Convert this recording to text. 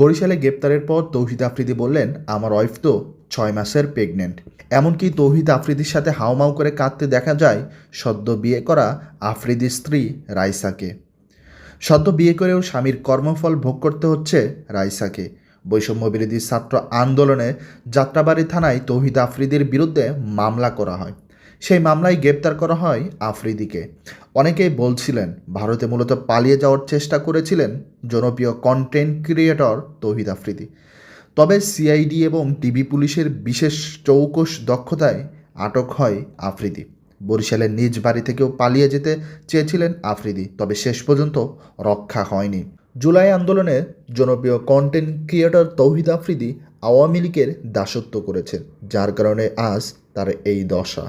বরিশালে গ্রেপ্তারের পর তৌহিদ আফ্রিদি বললেন, আমার ওয়াইফ তো ছয় মাসের প্রেগনেন্ট এমনকি তৌহিদ আফ্রিদির সাথে হাউমাউ করে কাঁদতে দেখা যায় সদ্য বিয়ে করা আফ্রিদির স্ত্রী রাইসাকে। সদ্য বিয়ে করেও স্বামীর কর্মফল ভোগ করতে হচ্ছে রাইসাকে। বৈষম্য বিরোধী ছাত্র আন্দোলনে যাত্রাবাড়ি থানায় তৌহিদ আফ্রিদির বিরুদ্ধে মামলা করা হয়। সেই মামলায় গ্রেপ্তার করা হয় আফ্রিদিকে। অনেকেই বলছিলেন, ভারতে মূলত পালিয়ে যাওয়ার চেষ্টা করেছিলেন জনপ্রিয় কন্টেন্ট ক্রিয়েটর তৌহিদ আফ্রিদি। তবে সিআইডি এবং টিভি পুলিশের বিশেষ চৌকস দক্ষতায় আটক হয় আফ্রিদি। বরিশালের নিজ বাড়ি থেকেও পালিয়ে যেতে চেয়েছিলেন আফ্রিদি, তবে শেষ পর্যন্ত রক্ষা হয়নি। জুলাই আন্দোলনে জনপ্রিয় কন্টেন্ট ক্রিয়েটর তৌহিদ আফ্রিদি আওয়ামী লীগের দাসত্ব করেছেন, যার কারণে আজ তার এই দশা।